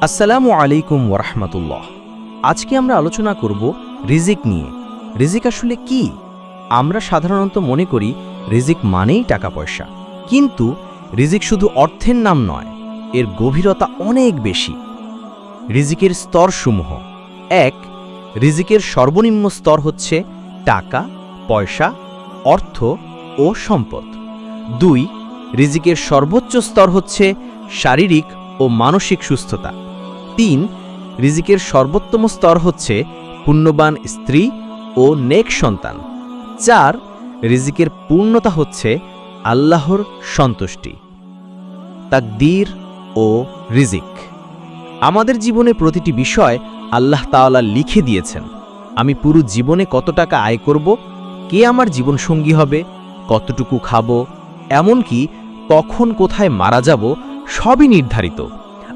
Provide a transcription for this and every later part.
আসসালামু আলাইকুম ওরহমতুল্লাহ আজকে আমরা আলোচনা করব রিজিক নিয়ে। রিজিক আসলে কি? আমরা সাধারণত মনে করি রিজিক মানেই টাকা পয়সা। কিন্তু রিজিক শুধু অর্থের নাম নয়, এর গভীরতা অনেক বেশি। রিজিকের স্তরসমূহ। এক, রিজিকের সর্বনিম্ন স্তর হচ্ছে টাকা, পয়সা, অর্থ ও সম্পদ। দুই, রিজিকের সর্বোচ্চ স্তর হচ্ছে শারীরিক ও মানসিক সুস্থতা। তিন রিজিকের সর্বোত্তম স্তর হচ্ছে পুণ্যবান স্ত্রী ও নেক সন্তান। চার, রিজিকের পূর্ণতা হচ্ছে আল্লাহর সন্তুষ্টি, তাকদীর ও রিজিক। আমাদের জীবনে প্রতিটি বিষয় আল্লাহ তাআলা লিখে দিয়েছেন। আমি পুরো জীবনে কত টাকা আয় করব, কে আমার জীবনসঙ্গী হবে, কতটুকু খাব, এমনকি কখন কোথায় মারা যাব, সবই নির্ধারিত।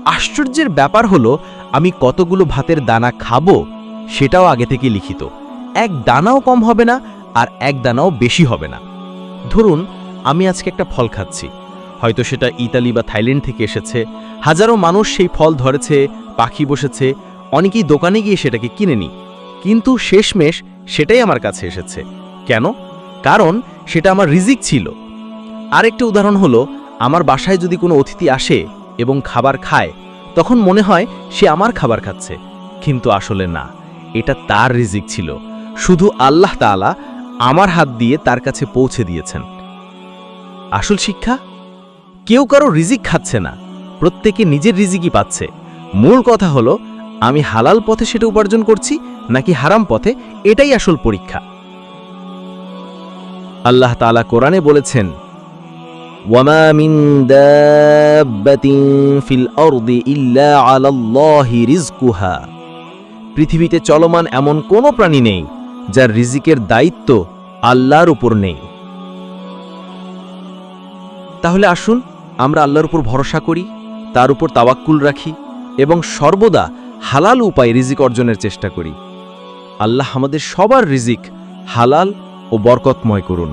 আশ্চর্যের ব্যাপার হলো, আমি কতগুলো ভাতের দানা খাব সেটাও আগে থেকে লিখিত। এক দানাও কম হবে না আর এক দানাও বেশি হবে না। ধরুন, আমি আজকে একটা ফল খাচ্ছি। হয়তো সেটা ইতালি বা থাইল্যান্ড থেকে এসেছে। হাজারো মানুষ সেই ফল ধরেছে, পাখি বসেছে, অনেকেই দোকানে গিয়ে সেটাকে কিনে নি কিন্তু শেষমেশ সেটাই আমার কাছে এসেছে। কেন? কারণ সেটা আমার রিজিক ছিল। আরেকটা উদাহরণ হলো, আমার বাসায় যদি কোনো অতিথি আসে এবং খাবার খায়, তখন মনে হয় সে আমার খাবার খাচ্ছে। কিন্তু আসলে না, এটা তার রিজিক ছিল। শুধু আল্লাহ তাআলা আমার হাত দিয়ে তার কাছে পৌঁছে দিয়েছেন। আসল শিক্ষা? কেউ কারও রিজিক খাচ্ছে না, প্রত্যেকে নিজের রিজিকই পাচ্ছে। মূল কথা হলো, আমি হালাল পথে সেটা উপার্জন করছি, নাকি হারাম পথে, এটাই আসল পরীক্ষা। আল্লাহ তাআলা কোরআনে বলেছেন ওয়ামা মিন দাব্বাতিন ফিল আরদি ইল্লা আলাল্লাহি রিজকুহা পৃথিবীতে চলমান এমন কোনো প্রাণী নেই, যার রিজিকের দায়িত্ব আল্লাহর উপর নেই। তাহলে আসুন, আমরা আল্লাহর উপর ভরসা করি, তার উপর তাওয়াক্কুল রাখি এবং সর্বদা হালাল উপায় রিজিক অর্জনের চেষ্টা করি। আল্লাহ আমাদের সবার রিজিক হালাল ও বরকতময় করুন।